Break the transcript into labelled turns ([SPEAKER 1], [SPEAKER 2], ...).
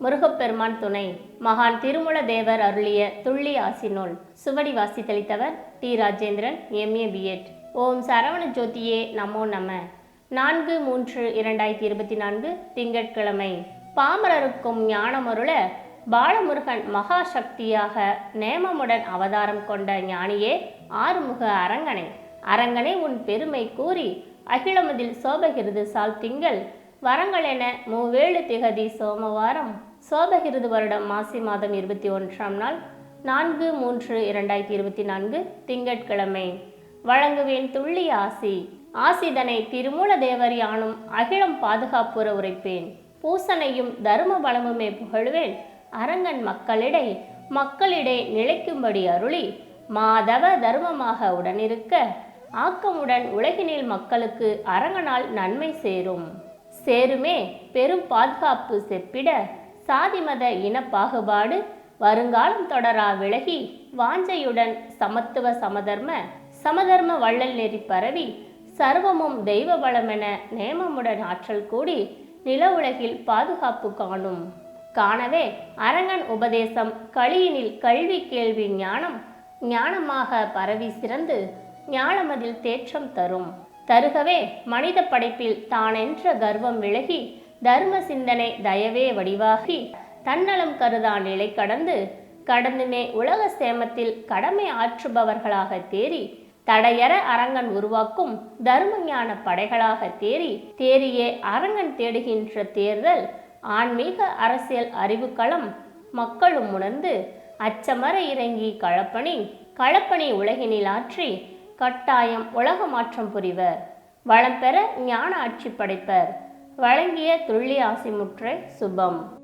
[SPEAKER 1] முருகப்பெருமான் துணை. மகான் திருமுல தேவர் அருளிய துள்ளி ஆசி நூல் சுவடி வாசித்தளித்தவர் டி ராஜேந்திரன் எம்ஏ பிஎட் ஓம் சரவண ஜோதியே நமோ நம. நான்கு மூன்று இரண்டாயிரத்தி இருபத்தி நான்கு திங்கட்கிழமை. பாமரருக்கும் ஞானமருள பாலமுருகன் மகா சக்தியாக நேமமுடன் அவதாரம் கொண்ட ஞானியே ஆறுமுக அரங்கனை. அரங்கனை உன் பெருமை கூறி அகிலமதில் சோபகிருது சால் திங்கள். வரங்களென மூவேழு திகதி சோமவாரம். சோபகிருது வருடம் மாசி மாதம் இருபத்தி ஒன்றாம் நாள் நான்கு மூன்று இரண்டாயிரத்தி இருபத்தி நான்கு திங்கட்கிழமை. வழங்குவேன் துள்ளி ஆசி ஆசிதனை திருமூல தேவர் யானும் அகிலம் பாதுகாப்புற உரைப்பேன். பூசனையும் தரும பலமுமே புகழ்வேன் அரங்கன் மக்களிடை மக்களிடை நிலைக்கும்படி அருளி மாதவ தர்மமாக உடனிருக்க ஆக்கமுடன் உலகினில் மக்களுக்கு அரங்கனால் நன்மை சேரும். சேருமே பெரும் பாதுகாப்பு செப்பிட சாதி மத இன பாகுபாடு வருங்காலம் தொடரா விலகி வாஞ்சையுடன் சமத்துவ சமதர்ம சமதர்ம வள்ளல் நெறி பரவி சர்வமும் தெய்வ பலமென நேமமுடன் ஆற்றல் கூடி நில உலகில் பாதுகாப்பு காணும். காணவே அரங்கன் உபதேசம் களியினில் கல்வி கேள்வி ஞானம் ஞானமாக பரவி சிறந்து ஞானமதில் தேற்றம் தரும். தருகவே மனித படைப்பில் தானென்ற கர்வம் விலகி தர்ம சிந்தனை தயவே வடிவாகி தன்னலம் கருதா நிலை கடந்து கடந்துமே உலக சேமத்தில் கடமை ஆற்றுபவர்களாக தேறி தடையற அரங்கன் உருவாக்கும் தர்ம ஞான படைகளாக தேறி தேறியே அரங்கன் தேடுகின்ற தேர்தல் ஆன்மீக அரசியல் அறிவுக்களம் மக்களும் உணர்ந்து அச்சமர இறங்கி களப்பணி களப்பணி உலகினில் ஆற்றி கட்டாயம் உலக மாற்றம் புரிவர். வளம் பெற ஞான ஆட்சி படைப்பர். வழங்கிய துள்ளி ஆசிமுற்றை சுபம்.